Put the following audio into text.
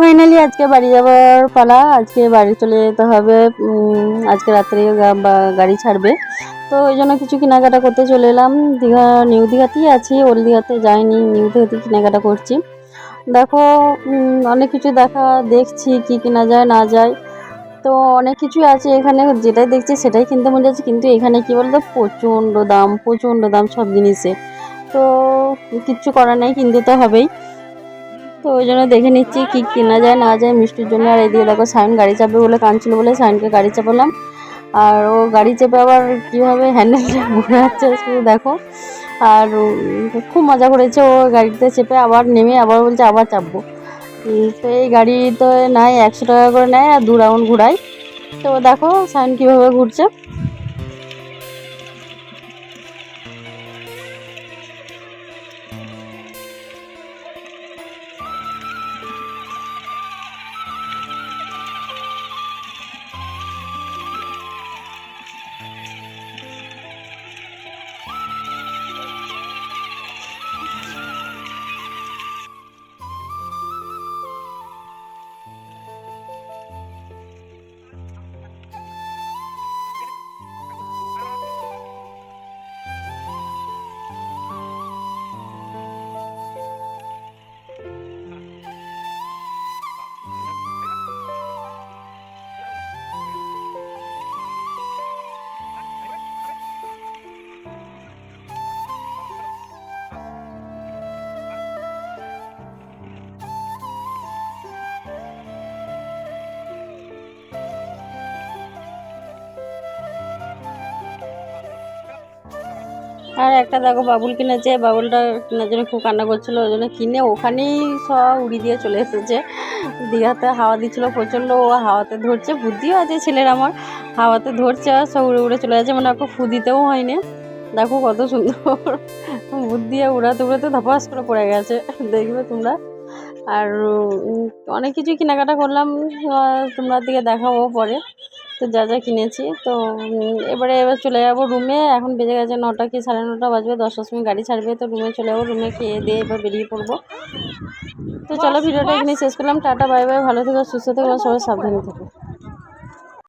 Finally আজকে বাড়ি যাওয়ার পালা। আজকে বাড়ি চলে যেতে হবে আজকে রাত্রে গাড়ি ছাড়বে। তো ওই জন্য কিছু কেনাকাটা করতে চলে এলাম। দীঘা, নিউ দীঘাতেই আছি ওল্ড দীঘাতে যাইনি নিউ দীঘাতে কেনাকাটা করছি। দেখো অনেক কিছু দেখা, দেখছি কি কেনা যায়, না যায়। তো অনেক কিছুই আছে এখানে, যেটাই দেখছি সেটাই কিনতে মনে যাচ্ছে। কিন্তু এখানে কি বলতো, প্রচণ্ড দাম প্রচণ্ড দাম সব জিনিসে। তো কিচ্ছু করার নেই, কিনতে তো হবেই। তো ওই জন্য দেখে নিচ্ছি কি কেনা যায়, না যায়, মিষ্টির জন্য। আর এদিকে দেখো সাইন গাড়ি চাপবে বলে কাঁদছিল বলে সাইনকে গাড়ি চাপালাম। আর ও গাড়ি চেপে আবার কীভাবে হ্যান্ডেলটা ঘোরাচ্ছে শুধু দেখো। আর খুব মজা করেছে ও গাড়িতে চেপে। আবার নেমে আবার বলছে আবার চাপবো। তো এই গাড়ি তো নেয় একশো টাকা করে নেয় আর দু রাউন্ড ঘোরায়। তো দেখো সাইন কীভাবে ঘুরছে। আর একটা দেখো বাবুল কিনেছে, বাবুলটা কেনার জন্য খুব কান্না করছিল, ওই জন্য কিনে ওখানেই সব উড়ি দিয়ে চলে এসেছে। দীঘাতে হাওয়া দিচ্ছিল প্রচণ্ড, ও হাওয়াতে ধরছে, বুদ্ধিও আছে ছেলের আমার, হাওয়াতে ধরছে আর সব উড়ে উড়ে চলে যাচ্ছে মানে ওকে ফু দিতেও হয়নি। দেখো কত সুন্দর, বুদ্ধি উড়াতে উড়াতে ধপাস করে পড়ে গেছে, দেখবে তোমরা। আর অনেক কিছুই কেনাকাটা করলাম তোমরা দিকে দেখাবো পরে। তো যা যা কিনেছি। তো এবারে এবার চলে যাব রুমে। এখন বেজে গেছে নটা কি সাড়ে নটা বাজবে দশটার সময় গাড়ি ছাড়বে। তো রুমে চলে যাব রুমে খেয়ে দিয়ে এবার বেরিয়ে পড়ব। তো চলো ভিডিওটা এখানে শেষ করলাম। Tata bye bye. ভালো থেকো সুস্থ থেকো সবাই সাবধানে থেকো।